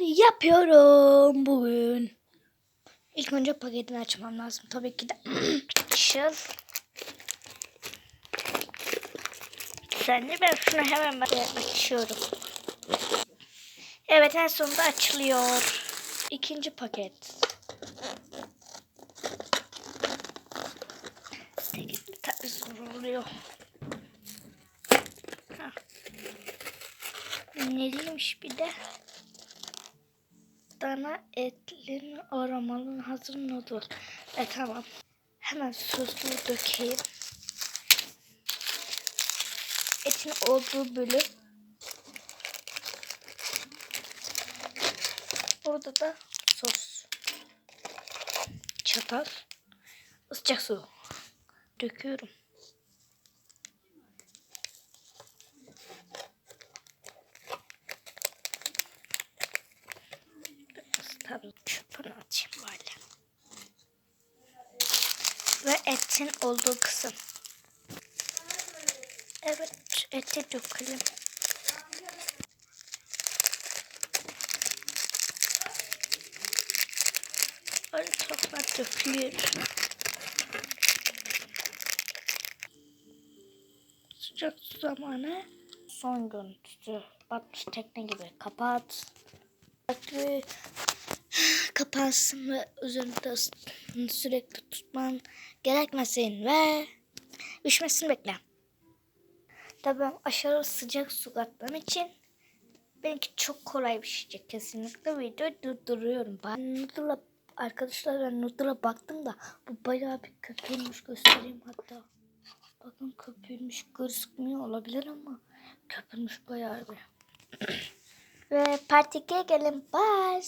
yapıyorum bugün. İlk önce paketini açmam lazım. Tabii ki de Şıl. Sen de ben şunu hemen açıyorum. Evet en sonunda açılıyor. İkinci paket. Tabii zor oluyor. Neliymiş bir de. Dana etli aromalı hazır noodle. E tamam. Hemen soslu dökeyim. Etin olduğu bölüm. Burada da sos. Çatal. Sıcak su. Döküyorum. Tabii çöpünü atayım böyle. Ve etin olduğu kısım. Evet, eti dökelim. Öyle toplar dökülüyor. Sıcak zamanı. Son görüntüsü. Batmış tekne gibi. Kapat. Ve kapansın ve üzerinde sürekli tutman gerekmesin ve üşümesini bekle. Tabii aşırı sıcak su kattığım için benimki çok kolay pişecek kesinlikle videoyu durduruyorum. Ben noodle'a arkadaşlar ben noodle'a baktım da bu bayağı bir köpürmüş göstereyim hatta. Bakın köpürmüş gözükmüyor olabilir ama köpürmüş bayağı bir. Ve part 2'ye gelin. Bye.